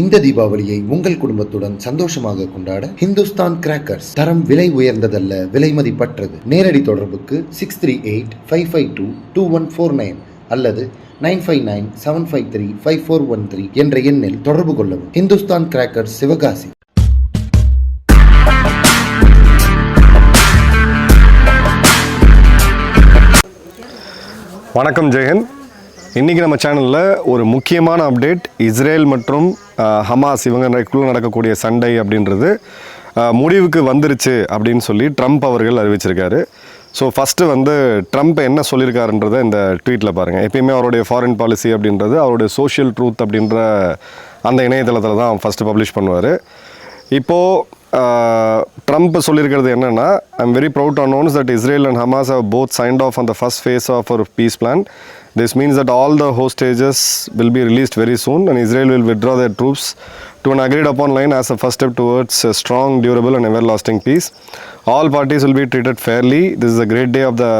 இந்த தீபாவளியை உங்கள் குடும்பத்துடன் சந்தோஷமாக கொண்டாட ஹிந்துஸ்தான் கிராக்கர்ஸ் தரம் விலை உயர்ந்ததல்ல விலை மதிப்பற்றது. நேரடி தொடர்புக்கு six three eight five five two two one four nine அல்லது nine five nine seven five three five four one three என்ற எண்ணில் தொடர்பு கொள்ளவும். ஹிந்துஸ்தான் கிராக்கர்ஸ் சிவகாசி. வணக்கம் ஜெயன் இன்றைக்கி நம்ம சேனலில் ஒரு முக்கியமான அப்டேட் இஸ்ரேல் மற்றும் ஹமாஸ் இவங்களுக்குள்ள நடக்கக்கூடிய சண்டை அப்படின்றது முடிவுக்கு வந்துருச்சு அப்படின்னு சொல்லி ட்ரம்ப் அவர்கள் அறிவிச்சிருக்காரு. ஸோ ஃபஸ்ட்டு வந்து ட்ரம்ப் என்ன சொல்லியிருக்காருன்றதை இந்த ட்வீட்டில் பாருங்கள் எப்பயுமே அவருடைய ஃபாரின் பாலிசி அப்படின்றது அவருடைய சோஷியல் ட்ரூத் அப்படின்ற அந்த இணையதளத்தில் தான் ஃபஸ்ட்டு பப்ளிஷ் பண்ணுவார். இப்போது ட்ரம்ப் சொல்லியிருக்கிறது என்னென்னா I'm very proud to announce that Israel and Hamas have both signed off அந்த the phase of our peace plan This means that all the hostages will be released very soon and Israel will withdraw their troops to an agreed upon line as a first step towards a strong, durable, and everlasting peace. All parties will be treated fairly. This is a great day of the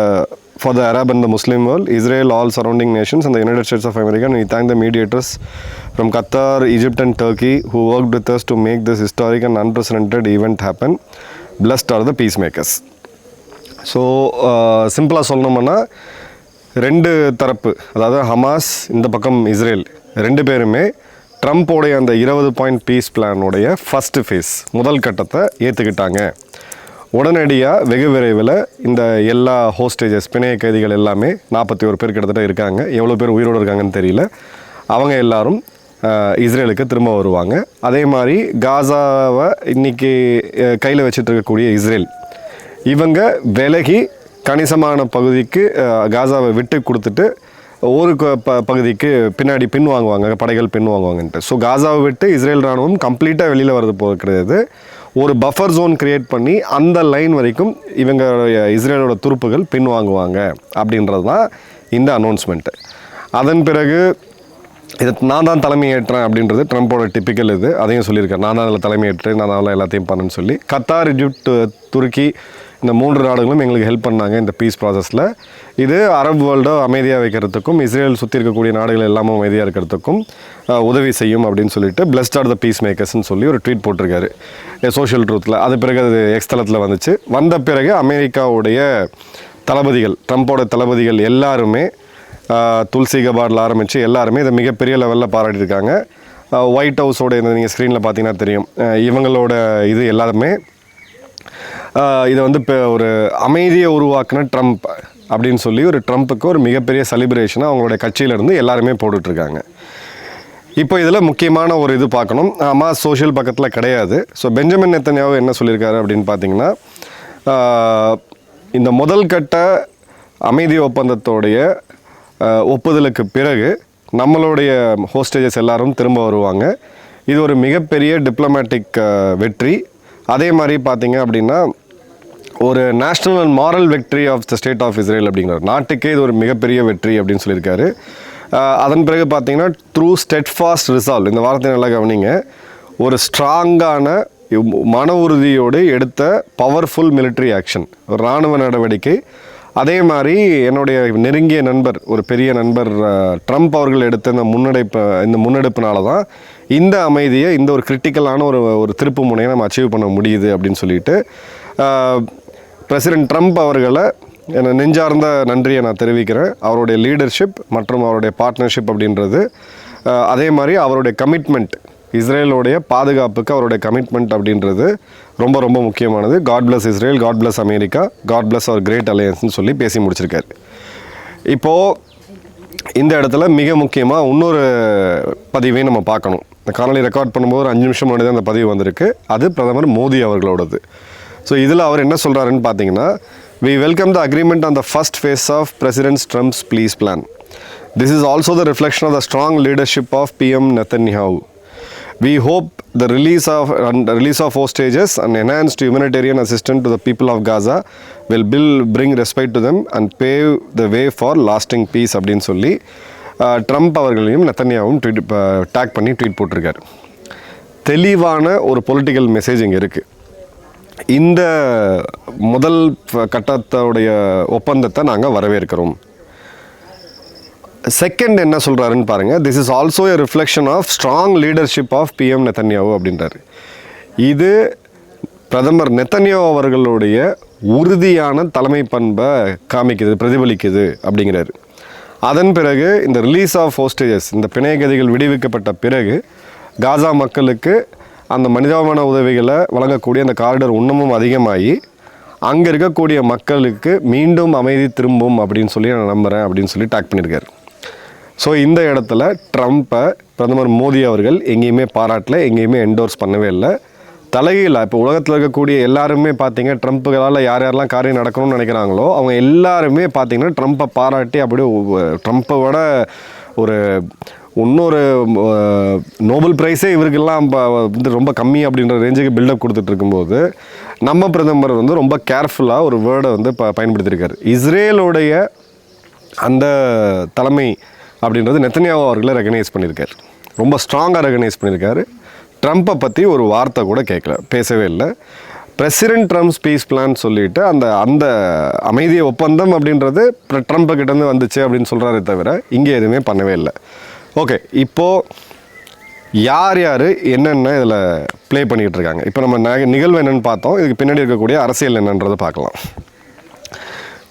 for the Arab and the Muslim world, Israel, all surrounding nations, and the United States of America. And we thank the mediators from Qatar, Egypt, and Turkey who worked with us to make this historic and unprecedented event happen. Blessed are the peacemakers. So சிம்பிளாக சொல்லணும்னா ரெண்டு தரப்பு அதாவது Hamas இந்த பக்கம் Israel ரெண்டு பேருமே ட்ரம்ப்போடைய அந்த இருபது பாயிண்ட் பீஸ் பிளானுடைய ஃபஸ்ட்டு ஃபேஸ் முதல் கட்டத்தை ஏற்றுக்கிட்டாங்க உடனடியாக வெகு விரைவில் இந்த எல்லா ஹோஸ்டேஜஸ் பிணைய கைதிகள் எல்லாமே நாற்பத்தி ஒரு பேர் கிட்டத்தட்ட இருக்காங்க. எவ்வளோ பேர் உயிரோடு இருக்காங்கன்னு தெரியல. அவங்க எல்லாரும் இஸ்ரேலுக்கு திரும்ப வருவாங்க. அதே மாதிரி காசாவை இன்னைக்கு கையில் வச்சுட்டு இருக்கக்கூடிய இஸ்ரேல் இவங்க விலகி கணிசமான பகுதிக்கு காசாவை விட்டு கொடுத்துட்டு ஒரு ப பகுதிக்கு பின்னாடி பின் வாங்குவாங்க படைகள் பின் வாங்குவாங்கன்ட்டு. ஸோ காசாவை விட்டு இஸ்ரேல் ராணுவம் கம்ப்ளீட்டாக வெளியில் வரது போக கிடையாது. ஒரு பஃபர் ஜோன் கிரியேட் பண்ணி அந்த லைன் வரைக்கும் இவங்களுடைய இஸ்ரேலோட துருப்புகள் பின் வாங்குவாங்க அப்படின்றது தான் இந்த அனௌன்ஸ்மெண்ட்டு அதன் பிறகு இது நான் தான் தலைமை ஏற்றேன் அப்படின்றது ட்ரம்ப்போட டிப்பிக்கல் இது. அதையும் சொல்லியிருக்கேன் நான் தான் அதில் தலைமை ஏற்றேன் நான் தான் எல்லாத்தையும் பண்ணேன்னு சொல்லி. கத்தார் இஜிப்ட் துருக்கி இந்த மூன்று நாடுகளும் எங்களுக்கு ஹெல்ப் பண்ணாங்க இந்த பீஸ் ப்ராசஸில் இது அரப் வேர்ல்டை அமைதியாக வைக்கிறதுக்கும் இஸ்ரேல் சுற்றி இருக்கக்கூடிய நாடுகள் எல்லாமே அமைதியாக இருக்கிறதுக்கும் உதவி செய்யும் அப்படின்னு சொல்லிட்டு பிளஸ்ட் ஆர் த பீஸ் மேக்கர்ஸ்னு சொல்லி ஒரு ட்வீட் போட்டிருக்காரு. சோஷியல் ட்ரூத்தில் அது பிறகு அது எக்ஸ்தலத்தில் வந்துச்சு. வந்த பிறகு அமெரிக்காவுடைய தளபதிகள் ட்ரம்ப்போட தளபதிகள் எல்லாருமே துல்சி கபாடில் ஆரம்பித்து எல்லாருமே இதை மிகப்பெரிய லெவலில் பாராட்டியிருக்காங்க. ஒயிட் ஹவுஸோட இந்த நீங்கள் ஸ்க்ரீனில் பார்த்தீங்கன்னா தெரியும். இவங்களோட இது எல்லாருமே இதை வந்து இப்போ ஒரு அமைதியை உருவாக்குன ட்ரம்ப் அப்படின்னு சொல்லி ஒரு ட்ரம்ப்புக்கு ஒரு மிகப்பெரிய செலிப்ரேஷனாக அவங்களுடைய கட்சியிலேருந்து எல்லாருமே போட்டுட்ருக்காங்க. இப்போ இதில் முக்கியமான ஒரு இது பார்க்கணும். ஆமாம் சோஷியல் பக்கத்தில் கிடையாது. ஸோ பெஞ்சமின் நெத்தன்யாவு என்ன சொல்லியிருக்காரு அப்படின்னு பார்த்தீங்கன்னா இந்த முதல் கட்ட அமைதி ஒப்பந்தத்தோடைய ஒப்புதலுக்கு பிறகு நம்மளுடைய ஹோஸ்டேஜஸ் எல்லாரும் திரும்ப வருவாங்க. இது ஒரு மிகப்பெரிய டிப்ளமேட்டிக் வெற்றி. அதே மாதிரி பார்த்தீங்க அப்படின்னா ஒரு national and moral victory of the state of Israel அப்படிங்கிறார். நாட்டுக்கே இது ஒரு மிகப்பெரிய வெற்றி அப்படின்னு சொல்லியிருக்காரு. அதன் பிறகு பார்த்தீங்கன்னா த்ரூ ஸ்டெட்ஃபாஸ்ட் ரிசால்வ் இந்த வார்த்தையை நல்லா கவனிங்க. ஒரு ஸ்ட்ராங்கான மன உறுதியோடு எடுத்த பவர்ஃபுல் மிலிட்ரி ஆக்ஷன் ஒரு இராணுவ நடவடிக்கை. அதே மாதிரி என்னுடைய நெருங்கிய நண்பர் ஒரு பெரிய நண்பர் ட்ரம்ப் அவர்கள் எடுத்த இந்த முன்னெடுப்பு இந்த முன்னெடுப்பினால தான் இந்த அமைதியை இந்த ஒரு கிரிட்டிக்கலான ஒரு ஒரு திருப்பு முனையை நம்ம அச்சீவ் பண்ண முடியுது அப்படின்னு சொல்லிட்டு பிரசிடென்ட் ட்ரம்ப் அவர்களை என நெஞ்சார்ந்த நன்றியை நான் தெரிவிக்கிறேன். அவருடைய லீடர்ஷிப் மற்றும் அவருடைய பார்ட்னர்ஷிப் அப்படின்றது அதே மாதிரி அவருடைய கமிட்மெண்ட் இஸ்ரேலோடைய பாதுகாப்புக்கு அவருடைய கமிட்மெண்ட் அப்படின்றது ரொம்ப ரொம்ப முக்கியமானது. God bless Israel God bless America God bless our great அலையன்ஸ்னு சொல்லி பேசி முடிச்சிருக்காரு. இப்போது இந்த இடத்துல மிக முக்கியமாக இன்னொரு பதிவையும் நம்ம பார்க்கணும். இந்த காணொலி ரெக்கார்ட் பண்ணும்போது ஒரு அஞ்சு நிமிஷம் முன்னாடி தான் அந்த பதிவு வந்திருக்கு. அது பிரதமர் மோடி அவர்களோடது. ஸோ இதில் அவர் என்ன சொல்கிறாருன்னு பார்த்தீங்கன்னா we welcome the agreement on the first phase of president Trump's peace plan this is also the reflection of the strong leadership of PM Netanyahu we hope the release of and release of hostages and enhanced humanitarian assistance to the people of Gaza will build, bring respect to them and pave the way for lasting peace அப்படின்னு சொல்லி Trump அவர்களையும் நெத்தன்யாவும் tweet tag பண்ணி tweet போட்டிருக்காரு. தெளிவான ஒரு political message இங்கே இருக்குது இந்த முதல் கட்டத்தோடைய ஒப்பந்தத்தை நாங்கள் வரவேற்கிறோம். செகண்ட் என்ன சொல்கிறாருன்னு பாருங்கள் this is also a reflection of strong leadership of PM Netanyahu அப்படின்றாரு. இது பிரதமர் நெத்தன்யாவு அவர்களுடைய உறுதியான தலைமை பண்பை காமிக்குது பிரதிபலிக்குது அப்படிங்கிறாரு. அதன் பிறகு இந்த ரிலீஸ் ஆஃப் ஹோஸ்டேஜஸ் இந்த பிணையகதிகள் விடுவிக்கப்பட்ட பிறகு காசா மக்களுக்கு அந்த மனிதாபமான உதவிகளை வழங்கக்கூடிய அந்த காரிடர் இன்னமும் அதிகமாகி அங்கே இருக்கக்கூடிய மக்களுக்கு மீண்டும் அமைதி திரும்பும் அப்படின்னு சொல்லி நான் நம்புகிறேன் அப்படின்னு சொல்லி டாக் பண்ணியிருக்காரு. ஸோ இந்த இடத்துல ட்ரம்ப்பை பிரதமர் மோடி அவர்கள் எங்கேயுமே பாராட்டல எங்கேயுமே என்டோர்ஸ் பண்ணவே இல்லை. தலைகீழ இப்போ உலகத்தில் இருக்கக்கூடிய எல்லாருமே பார்த்தீங்க ட்ரம்ப்புகளால் யார் யாரெல்லாம் காரியம் நடக்கணும்னு நினைக்கிறாங்களோ அவங்க எல்லாருமே பார்த்தீங்கன்னா ட்ரம்ப்பை பாராட்டி அப்படியே ஒ- ட்ரம்ப்பை விட ஒரு இன்னொரு நோபல் ப்ரைஸே இவருக்கெல்லாம் வந்து ரொம்ப கம்மி அப்படின்ற ரேஞ்சுக்கு பில்டப் கொடுத்துட்டு இருக்கும்போது நம்ம பிரதமர் வந்து ரொம்ப கேர்ஃபுல்லாக ஒரு வேர்டை வந்து ப பயன்படுத்தியிருக்காரு. இஸ்ரேலுடைய அந்த தலைமை அப்படின்றது நெத்தனியாவோ அவர்களை ரெகனைஸ் பண்ணியிருக்காரு. ரொம்ப ஸ்ட்ராங்காக ரெகனைஸ் பண்ணியிருக்காரு. ட்ரம்ப்பை பற்றி ஒரு வார்த்தை கூட கேட்கல பேசவே இல்லை. பிரசிடென்ட் ட்ரம்ப் பீஸ் பிளான் சொல்லிட்டு அந்த அந்த அமைதி ஒப்பந்தம் அப்படின்றது பிர- ட்ரம்ப் கிட்டேருந்து வந்துச்சு அப்படின்னு சொல்கிறாரே தவிர இங்கே எதுவுமே பண்ணவே இல்லை. ஓகே இப்போது யார் யார் என்னென்ன இதில் ப்ளே பண்ணிகிட்டு இருக்காங்க இப்போ நம்ம நிகழ்வு என்னென்னு பார்த்தோம். இதுக்கு பின்னாடி இருக்கக்கூடிய அரசியல் என்னன்றதை பார்க்கலாம்.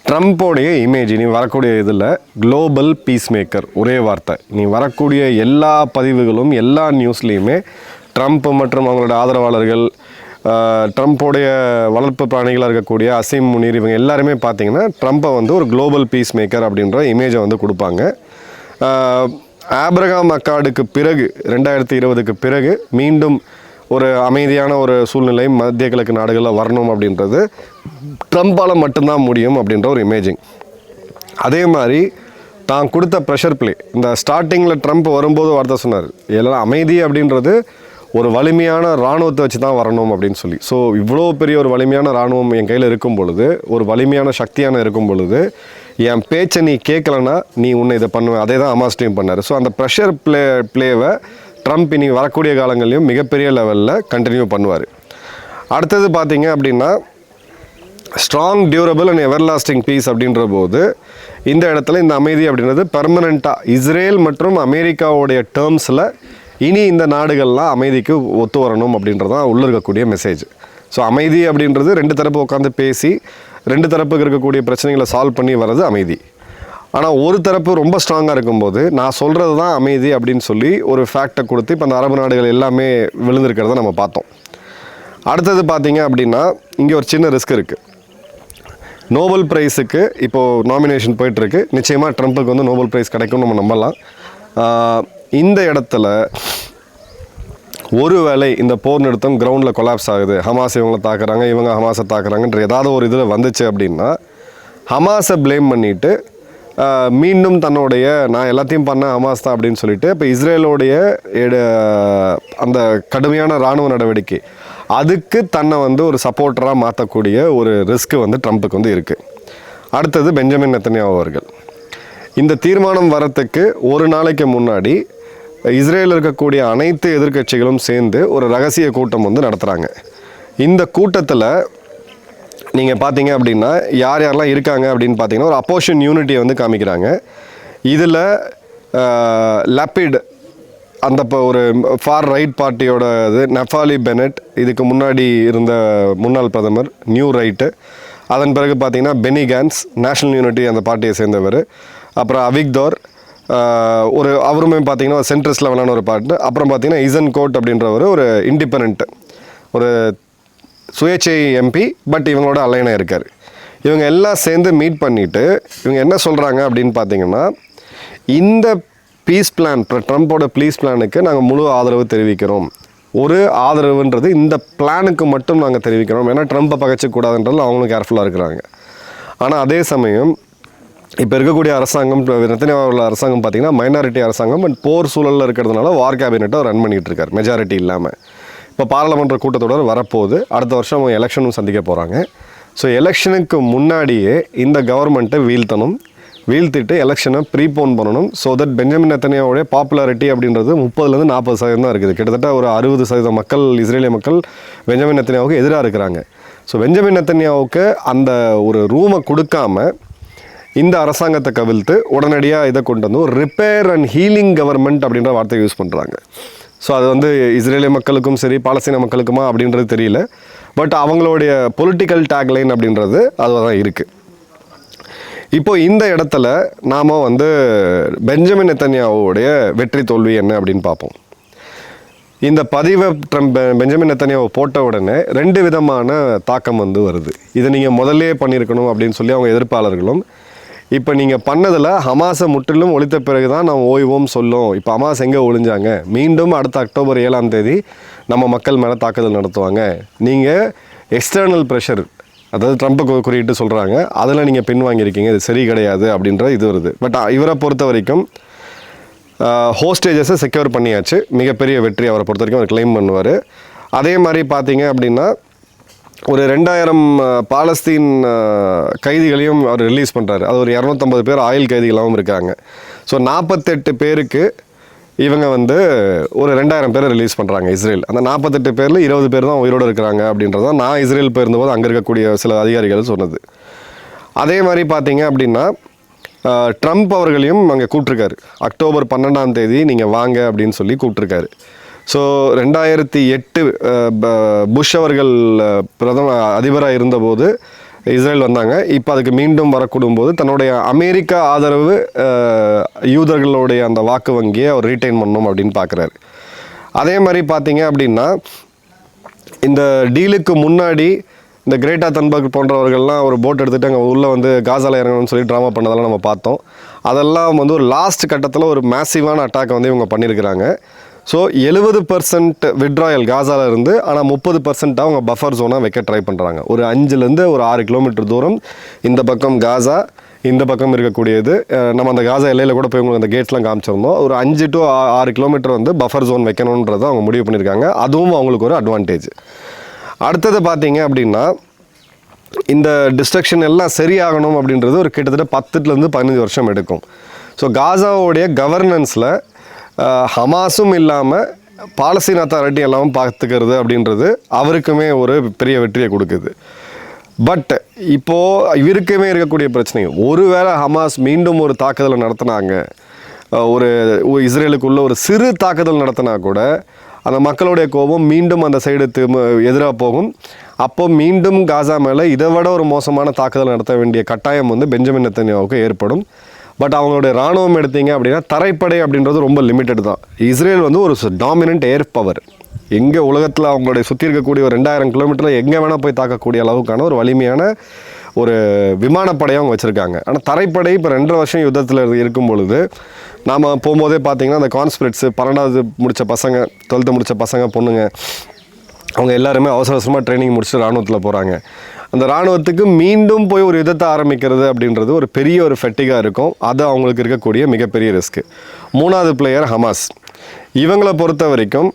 ட்ரம்ப்போடைய இமேஜ் நீ வரக்கூடிய இதில் குளோபல் பீஸ் மேக்கர் ஒரே வார்த்தை. நீ வரக்கூடிய எல்லா பதிவுகளும் எல்லா நியூஸ்லேயுமே ட்ரம்ப் மற்றும் அவங்களோட ஆதரவாளர்கள் ட்ரம்ப்போடைய வளர்ப்பு பிராணிகளாக இருக்கக்கூடிய அசீம் முனீர் இவங்க எல்லாருமே பார்த்தீங்கன்னா ட்ரம்ப்பை வந்து ஒரு குளோபல் பீஸ் மேக்கர் அப்படின்ற இமேஜை வந்து கொடுப்பாங்க. ஆப்ரகாம் அக்காடுக்கு பிறகு ரெண்டாயிரத்தி இருபதுக்கு பிறகு மீண்டும் ஒரு அமைதியான ஒரு சூழ்நிலை மத்திய கிழக்கு நாடுகளில் வரணும் அப்படின்றது ட்ரம்ப்பால் மட்டும்தான் முடியும் அப்படின்ற ஒரு இமேஜிங் அதே மாதிரி தான் கொடுத்த ப்ரெஷர் பிளே இந்த ஸ்டார்டிங்கில் ட்ரம்ப் வரும்போது வார்த்தை சொன்னார். எல்லாம் அமைதி அப்படின்றது ஒரு வலிமையான இராணுவத்தை வச்சு தான் வரணும் அப்படின்னு சொல்லி. ஸோ இவ்வளோ பெரிய ஒரு வலிமையான இராணுவம் என் கையில் இருக்கும் பொழுது ஒரு வலிமையான சக்தியான இருக்கும் பொழுது என் பேச்சை நீ கேட்கலன்னா நீ உன்னை இதை பண்ணுவேன் அதே தான் அமாஸ் பண்ணார். ஸோ அந்த ப்ரெஷர் ப்ளே ப்ளேவை ட்ரம்ப் இனி வரக்கூடிய காலங்கள்லையும் மிகப்பெரிய லெவலில் கண்டினியூ பண்ணுவார். அடுத்தது பார்த்தீங்க அப்படின்னா strong durable and everlasting peace அப்படின்ற போது இந்த இடத்துல இந்த அமைதி அப்படின்றது பெர்மனண்ட்டாக இஸ்ரேல் மற்றும் அமெரிக்காவுடைய டேர்ம்ஸில் இனி இந்த நாடுகள்லாம் அமைதிக்கு ஒத்து வரணும் அப்படின்றது தான் உள்ளே இருக்கக்கூடிய மெசேஜ் ஸோ அமைதி அப்படின்றது ரெண்டு தரப்பு உட்காந்து பேசி ரெண்டு தரப்புக்கு இருக்கக்கூடிய பிரச்சனைகளை சால்வ் பண்ணி வர்றது அமைதி. ஆனால் ஒரு தரப்பு ரொம்ப ஸ்ட்ராங்காக இருக்கும்போது நான் சொல்கிறது தான் அமைதி அப்படின்னு சொல்லி ஒரு ஃபேக்டை கொடுத்து இப்போ அந்த அரபு நாடுகள் எல்லாமே விழுந்திருக்கிறத நம்ம பார்த்தோம். அடுத்தது பார்த்தீங்க அப்படின்னா இங்கே ஒரு சின்ன ரிஸ்க் இருக்குது நோபல் ப்ரைஸுக்கு இப்போது நாமினேஷன் போயிட்டுருக்கு. நிச்சயமாக ட்ரம்ப்புக்கு வந்து நோபல் ப்ரைஸ் கிடைக்கும்னு நம்ம நம்பலாம். இந்த இடத்துல ஒருவேளை இந்த போர் நிறுத்தம் கிரவுண்டில் கொலாப்ஸ் ஆகுது. ஹமாஸ் இவங்களை தாக்குறாங்க இவங்க ஹமாஸை தாக்குறாங்கன்ற ஏதாவது ஒரு இதில் வந்துச்சு அப்படின்னா ஹமாஸை ப்ளேம் பண்ணிட்டு மீண்டும் தன்னுடைய நான் எல்லாத்தையும் பண்ண ஹமாஸ் தான் அப்படின்னு சொல்லிட்டு இப்போ இஸ்ரேலோடைய அந்த கடுமையான இராணுவ நடவடிக்கை அதுக்கு தன்னை வந்து ஒரு சப்போர்ட்டராக மாற்றக்கூடிய ஒரு ரிஸ்க் வந்து ட்ரம்ப்புக்கு வந்து இருக்குது அடுத்தது பெஞ்சமின் நெத்தன்யாவு அவர்கள். இந்த தீர்மானம் வரத்துக்கு ஒரு நாளைக்கு முன்னாடி இஸ்ரேலில் இருக்கக்கூடிய அனைத்து எதிர்க்கட்சிகளும் சேர்ந்து ஒரு ரகசிய கூட்டம் வந்து நடத்துகிறாங்க இந்த கூட்டத்தில் நீங்கள் பார்த்தீங்க அப்படின்னா யார் யாரெல்லாம் இருக்காங்க அப்படின்னு பார்த்தீங்கன்னா ஒரு அப்போஷன் யூனிட்டியை வந்து காமிக்கிறாங்க. இதில் லப்பிட் அந்த இப்போ ஒரு ஃபார் ரைட் பார்ட்டியோட இது நெஃபாலி பெனட் இதுக்கு முன்னாடி இருந்த முன்னாள் பிரதமர் நியூ ரைட்டு அதன் பிறகு பார்த்தீங்கன்னா பெனி கேன்ஸ் நேஷனல் யூனிட்டி அந்த பார்ட்டியை சேர்ந்தவர். அப்புறம் அவிக்தோர் ஒரு அவருமே பார்த்தீங்கன்னா ஒரு சென்ட்ரஸ் லெவலான ஒரு பார்ட்டு அப்புறம் பார்த்தீங்கன்னா இசன் கோட் அப்படின்றவர் ஒரு இண்டிபெண்ட் ஒரு சுயேட்சை எம்பி பட் இவங்களோட அலைனாக இருக்கார். இவங்க எல்லாம் சேர்ந்து மீட் பண்ணிவிட்டு இவங்க என்ன சொல்கிறாங்க அப்படின்னு பார்த்தீங்கன்னா இந்த பீஸ் பிளான் ட்ரம்ப்போட ப்ளீஸ் பிளானுக்கு நாங்கள் முழு ஆதரவு தெரிவிக்கிறோம். ஒரு ஆதரவுன்றது இந்த பிளானுக்கு மட்டும் நாங்கள் தெரிவிக்கிறோம். ஏன்னா ட்ரம்ப்பை பகைச்சக்கூடாதுன்றதுல அவங்களும் கேர்ஃபுல்லாக இருக்கிறாங்க. ஆனால் அதே சமயம் இப்போ இருக்கக்கூடிய அரசாங்கம் ரத்தனவாவில் அரசாங்கம் பார்த்தீங்கன்னா மைனாரிட்டி அரசாங்கம் அண்ட் போர் சூழலில் இருக்கிறதுனால வார் கேபினெட்டை ரன் பண்ணிகிட்டு இருக்கார் மெஜாரிட்டி இல்லாமல் இப்போ பாராளுமன்ற கூட்டத்தொடர் வரப்போகுது அடுத்த வருஷம் எலெக்ஷனும் சந்திக்க போகிறாங்க ஸோ எலெக்ஷனுக்கு முன்னாடியே இந்த கவர்மெண்ட்டை வீழ்த்தணும் வீழ்த்திட்டு எலெக்ஷனை ப்ரீபோன் பண்ணணும் ஸோ தட் பெஞ்சமின் நெத்தனியாவுடைய பாப்புலாரிட்டி அப்படின்றது முப்பதுலேருந்து நாற்பது சதவீதம் தான் இருக்குது. கிட்டத்தட்ட ஒரு அறுபது சதவீதம் மக்கள் இஸ்ரேலிய மக்கள் பெஞ்சமின் நெத்தனியாவுக்கு எதிராக இருக்கிறாங்க. ஸோ பெஞ்சமின் நெத்தனியாவுக்கு அந்த ஒரு ரூமை கொடுக்காம இந்த அரசாங்கத்தை கவிழ்த்து உடனடியாக இதை கொண்டு வந்து ரிப்பேர் அண்ட் ஹீலிங் கவர்மெண்ட் அப்படின்ற வார்த்தையை யூஸ் பண்ணுறாங்க ஸோ அது வந்து இஸ்ரேலிய மக்களுக்கும் சரி பாலஸ்தீன மக்களுக்குமா அப்படின்றது தெரியல. பட் அவங்களுடைய பொலிட்டிக்கல் டேக்லைன் அப்படின்றது அதுவாக தான் இருக்குது இப்போ இந்த இடத்துல நாம் வந்து பெஞ்சமின் நெத்தன்யாவுடைய வெற்றி தோல்வி என்ன அப்படின்னு பார்ப்போம். இந்த பதிவை ட்ரம்ப் பெஞ்சமின் நெத்தன்யாவை போட்ட உடனே ரெண்டு விதமான தாக்கம் வந்து வருது. இதை நீங்கள் முதல்லே பண்ணியிருக்கணும் அப்படின்னு சொல்லி அவங்க எதிர்ப்பாளர்களும் இப்போ நீங்கள் பண்ணதில் ஹமாஸை முற்றிலும் ஒழித்த பிறகு தான் நாம் ஓய்வோம் சொல்லும். இப்போ ஹமாஸ் எங்கே ஒழிஞ்சாங்க? மீண்டும் அடுத்த அக்டோபர் ஏழாம் தேதி நம்ம மக்கள் மேலே தாக்குதல் நடத்துவாங்க. நீங்கள் எக்ஸ்டர்னல் ப்ரெஷர் அதாவது ட்ரம்ப்பை குறியிட்டு சொல்கிறாங்க அதில் நீங்கள் பின் வாங்கியிருக்கீங்க. இது சரி கிடையாது அப்படின்ற இது வருது. பட் இவரை பொறுத்த வரைக்கும் ஹோஸ்டேஜஸை செக்யூர் பண்ணியாச்சு. மிகப்பெரிய வெற்றி அவரை பொறுத்த வரைக்கும் அவர் கிளைம் பண்ணுவார். அதே மாதிரி பார்த்தீங்க அப்படின்னா ஒரு ரெண்டாயிரம் பாலஸ்தீன் கைதிகளையும் அவர் ரிலீஸ் பண்ணுறாரு அது ஒரு இரநூத்தம்பது பேர் ஆயுள் கைதிகளாகவும் இருக்காங்க. ஸோ நாற்பத்தெட்டு பேருக்கு இவங்க வந்து ஒரு ரெண்டாயிரம் பேரை ரிலீஸ் பண்ணுறாங்க இஸ்ரேல். அந்த நாற்பத்தெட்டு பேரில் இருபது பேர் தான் உயிரோடு இருக்கிறாங்க அப்படின்றது தான் நான் இஸ்ரேல் போயிருந்தபோது அங்கே இருக்கக்கூடிய சில அதிகாரிகள் சொன்னது. அதே மாதிரி பார்த்தீங்க அப்படின்னா ட்ரம்ப் அவர்களையும் அங்கே கூப்பிட்ருக்காரு அக்டோபர் பன்னெண்டாம் தேதி நீங்கள் வாங்க அப்படின்னு சொல்லி கூப்பிட்ருக்காரு ஸோ ரெண்டாயிரத்தி எட்டு ப- புஷ் அவர்கள் பிரதம அதிபராக இருந்தபோது இஸ்ரேல் வந்தாங்க. இப்போ அதுக்கு மீண்டும் வரக்கூடும் போது தன்னுடைய அமெரிக்கா ஆதரவு யூதர்களுடைய அந்த வாக்கு வங்கியை அவர் ரீட்டைன் பண்ணணும் அப்படின்னு பார்க்குறாரு அதே மாதிரி பார்த்தீங்க அப்படின்னா இந்த டீலுக்கு முன்னாடி இந்த கிரேட்டா தன்பர்க் போன்றவர்கள்லாம் ஒரு போட் எடுத்துகிட்டு அங்கே உள்ளே வந்து காசால இறங்கணும்னு சொல்லி ட்ராமா பண்ணதெல்லாம் நம்ம பார்த்தோம். அதெல்லாம் வந்து ஒரு லாஸ்ட் கட்டத்தில் ஒரு மேசிவான அட்டாக் வந்து இவங்க பண்ணியிருக்கிறாங்க. ஸோ எழுபது பர்சன்ட் விட்ராயல் காசாவில் இருந்து ஆனால் முப்பது பர்சன்ட்டாக அவங்க பஃபர் ஜோனாக வைக்க ட்ரை பண்ணுறாங்க ஒரு அஞ்சுலேருந்து ஒரு ஆறு கிலோமீட்டர் தூரம் இந்த பக்கம் காசா இந்த பக்கம் இருக்கக்கூடியது. நம்ம அந்த காசா எல்லையில் கூட போய் உங்களுக்கு அந்த கேட்ஸ்லாம் காமிச்சிருந்தோம். ஒரு அஞ்சு டு ஆறு கிலோமீட்டர் வந்து பஃபர் ஜோன் வைக்கணுன்றதை அவங்க முடிவு பண்ணியிருக்காங்க. அதுவும் அவங்களுக்கு ஒரு அட்வான்டேஜ் அடுத்தது பார்த்தீங்க அப்படின்னா இந்த டிஸ்ட்ரக்ஷன் எல்லாம் சரியாகணும் அப்படின்றது ஒரு கிட்டத்தட்ட பத்துலேருந்து பதினஞ்சு வருஷம் எடுக்கும். ஸோ காசாவோடைய கவர்னன்ஸில் ஹமாஸும் இல்லாமல் பாலஸ்தீன் அத்தாரிட்டி எல்லாம் பார்த்துக்கிறது அப்படின்றது அவருக்குமே ஒரு பெரிய வெற்றியை கொடுக்குது. பட் இப்போது இவருக்குமே இருக்கக்கூடிய பிரச்சனை ஒருவேளை ஹமாஸ் மீண்டும் ஒரு தாக்குதலை நடத்தினாங்க ஒரு ஒரு இஸ்ரேலுக்குள்ள ஒரு சிறு தாக்குதல் நடத்தினா கூட அந்த மக்களுடைய கோபம் மீண்டும் அந்த சைடு திரும்ப எதிராக போகும். அப்போ மீண்டும் காசா மேலே இதை விட ஒரு மோசமான தாக்குதல் நடத்த வேண்டிய கட்டாயம் வந்து பெஞ்சமின் நெத்தன்யாவுக்கு ஏற்படும். பட் அவங்களுடைய ராணுவம் எடுத்தீங்க அப்படின்னா தரைப்படை அப்படின்றது ரொம்ப லிமிட்டட் தான். இஸ்ரேல் வந்து ஒரு டாமினன்ட் ஏர் பவர் எங்கே உலகத்தில் அவங்களுடைய சுற்றி இருக்கக்கூடிய ஒரு ரெண்டாயிரம் கிலோமீட்டரில் எங்கே வேணால் போய் தாக்கக்கூடிய அளவுக்கான ஒரு வலிமையான ஒரு விமானப்படையை அவங்க வச்சுருக்காங்க. ஆனால் தரைப்படை இப்போ ரெண்டரை வருஷம் யுத்தத்தில் இருக்கும் பொழுது நாம் போகும்போதே பார்த்தீங்கன்னா அந்த கான்ஸ்பிரட்ஸு பன்னெண்டாவது முடித்த பசங்க டுவெல்த்து முடித்த பசங்க பொண்ணுங்க அவங்க எல்லாருமே அவசர அவசரமாக ட்ரைனிங் முடிச்சுட்டு ராணுவத்தில் போகிறாங்க அந்த ராணுவத்துக்கு மீண்டும் போய் ஒரு யுத்தத்தை ஆரம்பிக்கிறது அப்படின்றது ஒரு பெரிய ஒரு ஃபெட்டிகாக இருக்கும். அது அவங்களுக்கு இருக்கக்கூடிய மிகப்பெரிய ரிஸ்க்கு மூணாவது பிளேயர் ஹமாஸ் இவங்களை பொறுத்த வரைக்கும்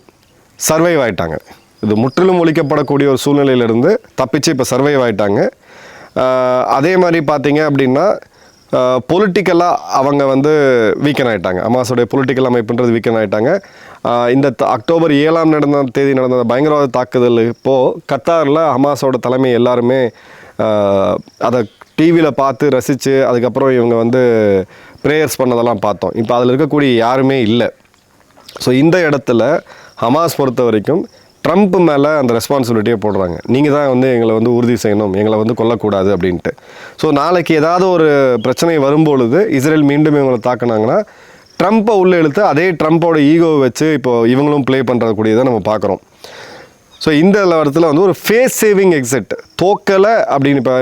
சர்வைவ் ஆகிட்டாங்க இது முற்றிலும் ஒழிக்கப்படக்கூடிய ஒரு சூழ்நிலையிலிருந்து தப்பிச்சு இப்போ சர்வைவ் ஆகிட்டாங்க அதே மாதிரி பார்த்தீங்க அப்படின்னா பொலிட்டிக்கலாக அவங்க வந்து வீக்கன் ஆகிட்டாங்க அமாஸோடைய பொலிட்டிக்கல் அமைப்புன்றது வீக்கன் ஆயிட்டாங்க. இந்த த- அக்டோபர் ஏழாம் நடந்த தேதி நடந்த பயங்கரவாத தாக்குதல் இப்போது கத்தாரில் ஹமாஸோட தலைமை எல்லாருமே அதை டிவியில் பார்த்து ரசித்து அதுக்கப்புறம் இவங்க வந்து ப்ரேயர்ஸ் பண்ணதெல்லாம் பார்த்தோம். இப்போ அதில் இருக்கக்கூடிய யாருமே இல்லை. ஸோ இந்த இடத்துல ஹமாஸ் பொறுத்த வரைக்கும் ட்ரம்ப் மேலே அந்த ரெஸ்பான்சிபிலிட்டியை போடுறாங்க. நீங்கள் தான் வந்து எங்களை வந்து உறுதி செய்யணும் எங்களை வந்து கொல்லக்கூடாது அப்படின்ட்டு. ஸோ நாளைக்கு ஏதாவது ஒரு பிரச்சனை வரும்பொழுது இஸ்ரேல் மீண்டும் இவங்களை தாக்குனாங்கன்னா ட்ரம்ப்பை உள்ளே இழுத்து அதே ட்ரம்ப்போட ஈகோவை வச்சு இப்போ இவங்களும் ப்ளே பண்ணுறக்கூடியதை நம்ம பார்க்குறோம். ஸோ இந்த இடத்துல வந்து ஒரு ஃபேஸ் சேவிங் எக்ஸிட் தோக்கலை அப்படின்னு இப்போ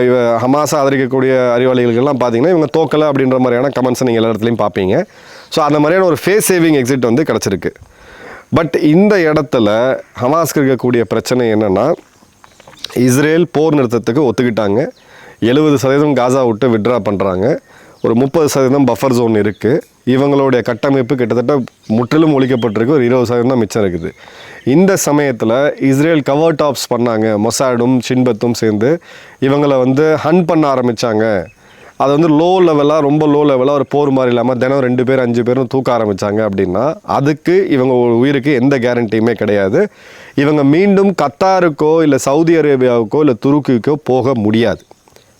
ஹமாஸை ஆதரிக்கக்கூடிய அறிவாளிகளுக்கெல்லாம் பார்த்தீங்கன்னா இவங்க தோக்கலை அப்படின்ற மாதிரியான கமெண்ட்ஸை நீங்கள் எல்லா இடத்துலையும் பார்ப்பீங்க. ஸோ அந்த மாதிரியான ஒரு ஃபேஸ் சேவிங் எக்ஸிட் வந்து கிடச்சிருக்கு. பட் இந்த இடத்துல ஹமாஸ்க்கு இருக்கக்கூடிய பிரச்சனை என்னென்னா இஸ்ரேல் போர் நிறுத்தத்துக்கு ஒத்துக்கிட்டாங்க. எழுபது சதவீதம் காசா விட்டு விட்ரா பண்ணுறாங்க ஒரு முப்பது சதவீதம் பஃபர் ஜோன் இருக்குது இவங்களுடைய கட்டமைப்பு கிட்டத்தட்ட முற்றிலும் ஒழிக்கப்பட்டிருக்கு ஒரு இருபது சதவீதம் தான் மிச்சம் இருக்குது. இந்த சமயத்தில் இஸ்ரேல் கவர் டாப்ஸ் பண்ணாங்க. மொசாடும் ஷின்பத்தும் சேர்ந்து இவங்களை வந்து ஹன் பண்ண ஆரம்பித்தாங்க அது வந்து லோ லெவலாக ரொம்ப லோ லெவலாக ஒரு போர் மாதிரி இல்லாமல் தினம் ரெண்டு பேர் அஞ்சு பேரும் தூக்க ஆரம்பித்தாங்க அப்படின்னா அதுக்கு இவங்க உயிருக்கு எந்த கேரண்டியுமே கிடையாது. இவங்க மீண்டும் கத்தாருக்கோ இல்லை சவுதி அரேபியாவுக்கோ இல்லை துருக்கிக்கோ போக முடியாது.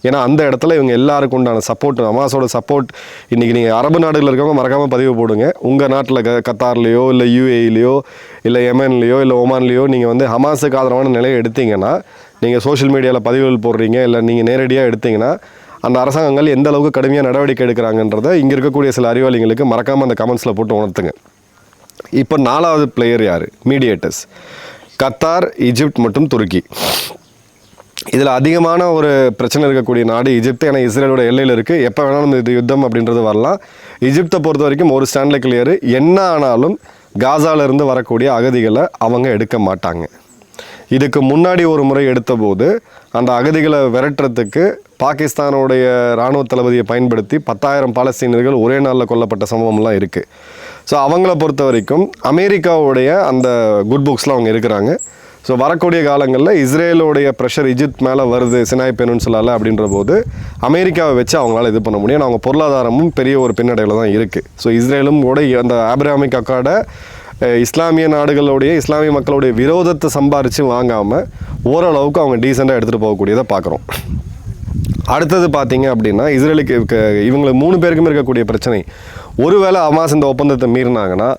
ஏன்னா அந்த இடத்துல இவங்க எல்லாருக்கும் உண்டான சப்போர்ட் ஹமாஸோட சப்போர்ட் இன்றைக்கி நீங்கள் அரபு நாடுகளில் இருக்கவங்க மறக்காமல் பதிவு போடுங்க. உங்கள் நாட்டில் க கத்தார்லேயோ இல்லை யூஏஇலையோ இல்லை எமன்லேயோ இல்லை ஒமான்லேயோ நீங்கள் வந்து ஹமாஸுக்கு ஆதரவான நிலையை எடுத்தீங்கன்னா நீங்கள் சோஷியல் மீடியாவில் பதிவுகள் போடுறீங்க இல்லை நீங்கள் நேரடியாக எடுத்தீங்கன்னா அந்த அரசாங்கங்கள் எந்த அளவுக்கு கடுமையாக நடவடிக்கை எடுக்கிறாங்கன்றதை இங்கே இருக்கக்கூடிய சில அறிவாளிகளுக்கு மறக்காமல் அந்த கமெண்ட்ஸில் போட்டு உணர்த்துங்க. இப்போ நாலாவது பிளேயர் யார்? மீடியேட்டர்ஸ் கத்தார் ஈஜிப்ட் மற்றும் துருக்கி. இதில் அதிகமான ஒரு பிரச்சனை இருக்கக்கூடிய நாடு ஈஜிப்ட் ஏன்னா இஸ்ரேலோட எல்லையில் இருக்குது எப்போ வேணாலும் இது யுத்தம் அப்படின்றது வரலாம். ஈஜிப்தை பொறுத்த வரைக்கும் ஒரு ஸ்டாண்டில் கிளியர் என்ன ஆனாலும் காசால இருந்து வரக்கூடிய அகதிகளை அவங்க எடுக்க மாட்டாங்க. இதுக்கு முன்னாடி ஒரு முறை எடுத்தபோது அந்த அகதிகளை விரட்டுறதுக்கு பாகிஸ்தானுடைய இராணுவ தளபதியை பயன்படுத்தி பத்தாயிரம் பாலஸ்தீனர்கள் ஒரே நாளில் கொல்லப்பட்ட சம்பவம்லாம் இருக்குது ஸோ அவங்கள பொறுத்த வரைக்கும் அமெரிக்காவுடைய அந்த குட் புக்ஸில் அவங்க இருக்கிறாங்க. ஸோ வரக்கூடிய காலங்களில் இஸ்ரேலோடைய ப்ரெஷர் இஜிப்த் மேலே வருது சினாய் பெனுன்சுலால அப்படின்ற போது அமெரிக்காவை வச்சு அவங்களால இது பண்ண முடியும். அவங்க பொருளாதாரமும் பெரிய ஒரு பின்னடைவில் தான் இருக்குது ஸோ இஸ்ரேலும் கூட அந்த ஆப்ராமிக் அக்காட இஸ்லாமிய நாடுகளுடைய இஸ்லாமிய மக்களுடைய விரோதத்தை சம்பாரித்து வாங்காமல் ஓரளவுக்கு அவங்க டீசெண்டாக எடுத்துகிட்டு போகக்கூடியதை பார்க்குறோம் அடுத்தது பார்த்தீங்க அப்படின்னா இஸ்ரேலுக்கு இவங்களுக்கு மூணு பேருக்குமே இருக்கக்கூடிய பிரச்சனை. ஒருவேளை அமாஸ் இந்த ஒப்பந்தத்தை மீறினாங்கன்னா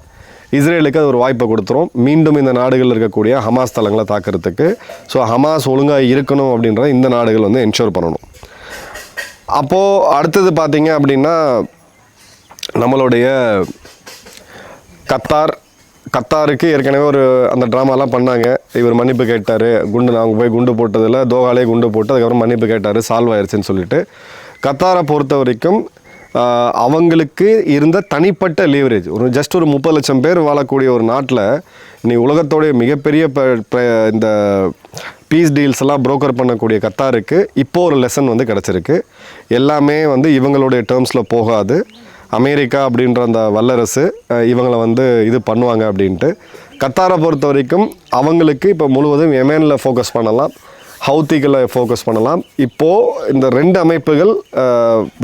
இஸ்ரேலுக்கு அது ஒரு வாய்ப்பை கொடுத்துரும். மீண்டும் இந்த நாடுகளில் இருக்கக்கூடிய ஹமாஸ் தளங்களை தாக்குறதுக்கு. ஸோ ஹமாஸ் ஒழுங்காக இருக்கணும் அப்படின்றத இந்த நாடுகள் வந்து என்ஷோர் பண்ணணும். அப்போது அடுத்தது பார்த்தீங்க அப்படின்னா நம்மளுடைய கத்தார். கத்தாருக்கு ஏற்கனவே ஒரு அந்த ட்ராமாலாம் பண்ணாங்க. இவர் மன்னிப்பு கேட்டார். குண்டு நாங்கள் போய் குண்டு போட்டதில் தோகாலே குண்டு போட்டு அதுக்கப்புறம் மன்னிப்பு கேட்டார். சால்வ் ஆயிடுச்சுன்னு சொல்லிட்டு. கத்தாரை பொறுத்த வரைக்கும் அவங்களுக்கு இருந்த தனிப்பட்ட லீவரேஜ் ஒரு ஜஸ்ட் ஒரு முப்பது லட்சம் பேர் வாழக்கூடிய ஒரு நாட்டில் இன்னைக்கு உலகத்தோடைய மிகப்பெரிய இந்த பீஸ் டீல்ஸ் எல்லாம் புரோக்கர் பண்ணக்கூடிய கத்தாருக்கு இப்போ ஒரு லெசன் வந்து கிடச்சிருக்கு. எல்லாமே வந்து இவங்களுடைய டேர்ம்ஸில் போகாது. அமெரிக்கா அப்படின்ற அந்த வல்லரசு இவங்களை வந்து இது பண்ணுவாங்க அப்படின்ட்டு. கத்தாரை பொறுத்த வரைக்கும் அவங்களுக்கு இப்போ முழுவதும் எமேனில் ஃபோக்கஸ் பண்ணலாம். ஹவுத்திகளை ஃபோக்கஸ் பண்ணலாம். இப்போது இந்த ரெண்டு அமைப்புகள்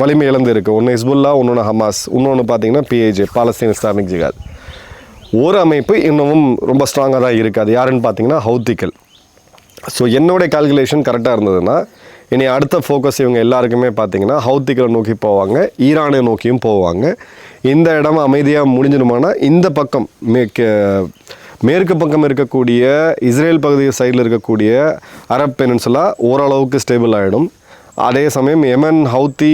வலிமை இழந்து இருக்குது ஒன்று ஹிஸ்புல்லா இன்னொன்று ஹமாஸ். இன்னொன்று பார்த்தீங்கன்னா பிஏஜே பாலஸ்தீன் இஸ்லாமிக் ஜிகாத் ஒரு அமைப்பு இன்னமும் ரொம்ப ஸ்ட்ராங்காக தான் இருக்குது அது யாருன்னு பார்த்தீங்கன்னா ஹவுத்திகள். ஸோ என்னுடைய கால்குலேஷன் கரெக்டாக இருந்ததுன்னா இனி அடுத்த ஃபோக்கஸ் இவங்க எல்லாருக்குமே பார்த்தீங்கன்னா ஹவுத்திகளை நோக்கி போவாங்க ஈரானை நோக்கியும் போவாங்க. இந்த இடம் அமைதியாக முடிஞ்சிடுமானா இந்த பக்கம் மேற்கு பக்கம் இருக்கக்கூடிய இஸ்ரேல் பகுதி சைடில் இருக்கக்கூடிய அரப் பெனின்சுலா ஓரளவுக்கு ஸ்டேபிள் ஆகிடும் அதே சமயம் எமன் ஹவுத்தி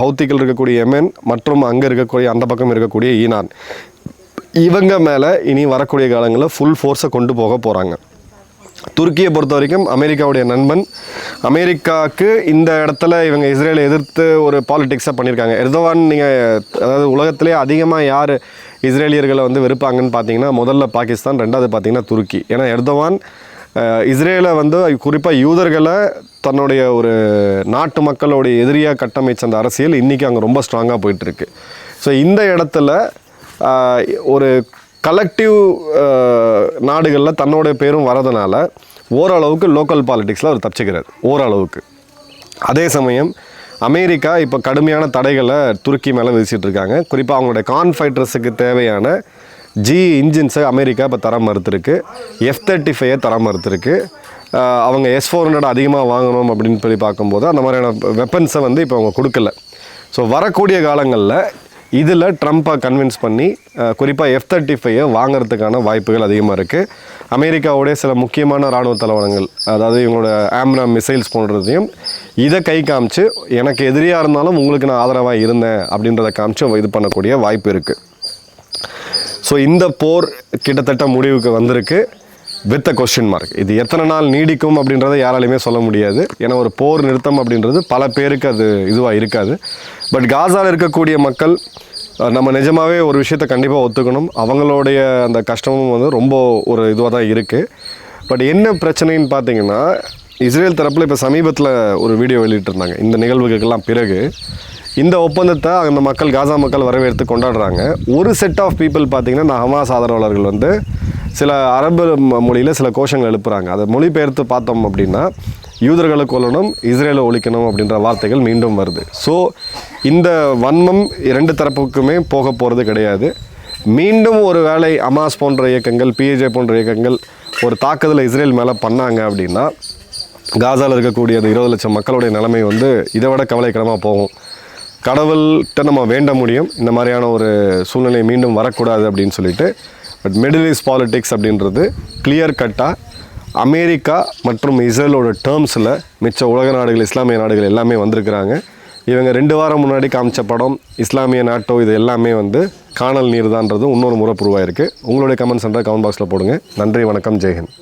ஹவுத்திகள் இருக்கக்கூடிய எமன் மற்றும் அங்கே இருக்கக்கூடிய அந்த பக்கம் இருக்கக்கூடிய ஈனான் இவங்க மேலே இனி வரக்கூடிய காலங்களில் ஃபுல் ஃபோர்ஸை கொண்டு போக போகிறாங்க துருக்கியை பொறுத்த வரைக்கும் அமெரிக்காவுடைய நண்பன் அமெரிக்காவுக்கு இந்த இடத்துல இவங்க இஸ்ரேலை எதிர்த்து ஒரு பாலிடிக்ஸை பண்ணியிருக்காங்க எர்தவான் நீங்கள் அதாவது உலகத்திலே அதிகமாக யார் இஸ்ரேலியர்களை வந்து வெறுப்பாங்கன்னு பார்த்தீங்கன்னா முதல்ல பாகிஸ்தான் ரெண்டாவது பார்த்தீங்கன்னா துருக்கி. ஏன்னா எர்தவான் இஸ்ரேலை வந்து குறிப்பாக யூதர்களை தன்னுடைய ஒரு நாட்டு மக்களுடைய எதிரியாக கட்டமைச்ச அந்த அரசியல் இன்றைக்கி அங்கே ரொம்ப ஸ்ட்ராங்காக போயிட்டுருக்கு. ஸோ இந்த இடத்துல ஒரு கலெக்டிவ் நாடுகளில் தன்னோட பேரும் வரதுனால ஓரளவுக்கு லோக்கல் பாலிட்டிக்ஸில் அவர் தப்பிச்சுக்கிறார். ஓரளவுக்கு. அதே சமயம் அமெரிக்கா இப்போ கடுமையான தடைகளை துருக்கி மேலே விதிச்சிட்டு இருக்காங்க. குறிப்பாக அவங்களுடைய கான் ஃபைட்டர்ஸுக்கு தேவையான ஜி இன்ஜின்ஸை அமெரிக்கா இப்போ தர மறுத்துருக்கு. எஃப் தேர்ட்டி ஃபைவை தர மறுத்துருக்கு. அவங்க எஸ் ஃபோர் ஹண்ட்ரட் அதிகமாக வாங்கணும் அப்படின்னு சொல்லி பார்க்கும்போது அந்த மாதிரியான வெப்பன்ஸை வந்து இப்போ அவங்க கொடுக்கல. ஸோ வரக்கூடிய காலங்களில் இதில் ட்ரம்ப்பை கன்வின்ஸ் பண்ணி குறிப்பாக எஃப் தேர்ட்டி ஃபைவை வாங்குறதுக்கான வாய்ப்புகள் அதிகமாக இருக்குது அமெரிக்காவுடைய சில முக்கியமான இராணுவ தளவாடங்கள் அதாவது இவங்களோட ஆம்ராம் மிசைல்ஸ் போன்றதையும் இதை கை காமிச்சு எனக்கு எதிரியாக இருந்தாலும் உங்களுக்கு நான் ஆதரவாக இருந்தேன் அப்படின்றத காமிச்சு இது பண்ணக்கூடிய வாய்ப்பு இருக்குது ஸோ இந்த போர் கிட்டத்தட்ட முடிவுக்கு வந்திருக்கு. வித் அ கொஸ்டின் மார்க் இது எத்தனை நாள் நீடிக்கும் அப்படின்றத யாராலையுமே சொல்ல முடியாது. ஏன்னா ஒரு போர் நிறுத்தம் அப்படின்றது பல பேருக்கு அது இதுவாக இருக்காது. பட் காசாவில் இருக்கக்கூடிய மக்கள் நம்ம நிஜமாகவே ஒரு விஷயத்த கண்டிப்பாக ஒத்துக்கணும். அவங்களுடைய அந்த கஷ்டமும் வந்து ரொம்ப ஒரு இதுவாக தான் இருக்குது பட் என்ன பிரச்சனைன்னு பார்த்தீங்கன்னா இஸ்ரேல் தரப்பில் இப்போ சமீபத்தில் ஒரு வீடியோ வெளியிட்டிருந்தாங்க. இந்த நிகழ்வுகளுக்கெல்லாம் பிறகு இந்த ஒப்பந்தத்தை அந்த மக்கள் காசா மக்கள் வரவேற்று கொண்டாடுறாங்க. ஒரு செட் ஆஃப் பீப்புள் பார்த்தீங்கன்னா இந்த ஹமாஸ் ஆதரவாளர்கள் வந்து சில அரபு மொழியில் சில கோஷங்கள் எழுப்புகிறாங்க அதை மொழிபெயர்த்து பார்த்தோம் அப்படின்னா யூதர்களை கொல்லணும் இஸ்ரேலை ஒழிக்கணும் அப்படின்ற வார்த்தைகள் மீண்டும் வருது. ஸோ இந்த வன்மம் இரண்டு தரப்புக்குமே போக போகிறது கிடையாது. மீண்டும் ஒரு வேளை அமாஸ் போன்ற இயக்கங்கள் பிஏஜே போன்ற இயக்கங்கள் ஒரு தாக்குதலை இஸ்ரேல் மேலே பண்ணாங்க அப்படின்னா காசாவில் இருக்கக்கூடிய அந்த இருபது லட்சம் மக்களுடைய நிலைமை வந்து இதை விட கவலைக்கிடமாக போகும். கடவுள்கிட்ட நம்ம வேண்ட முடியும். இந்த மாதிரியான ஒரு சூழ்நிலை மீண்டும் வரக்கூடாது அப்படின்னு சொல்லிட்டு. பட் மிடில் ஈஸ்ட் பாலிட்டிக்ஸ் அப்படின்றது கிளியர் கட்டாக அமெரிக்கா மற்றும் இஸ்ரேலோட டேர்ம்ஸில் மிச்ச உலக நாடுகள் இஸ்லாமிய நாடுகள் எல்லாமே வந்திருக்கிறாங்க. இவங்க ரெண்டு வாரம் முன்னாடி காமிச்ச படம் இஸ்லாமிய நாட்டோ இது எல்லாமே வந்து காணல் நீர் தான்றது இன்னொரு முறை புருவாயிருக்கு உங்களுடைய கமெண்ட்ஸ் கமெண்ட் பாக்ஸில் போடுங்க. நன்றி வணக்கம் ஜெயஹிந்த்.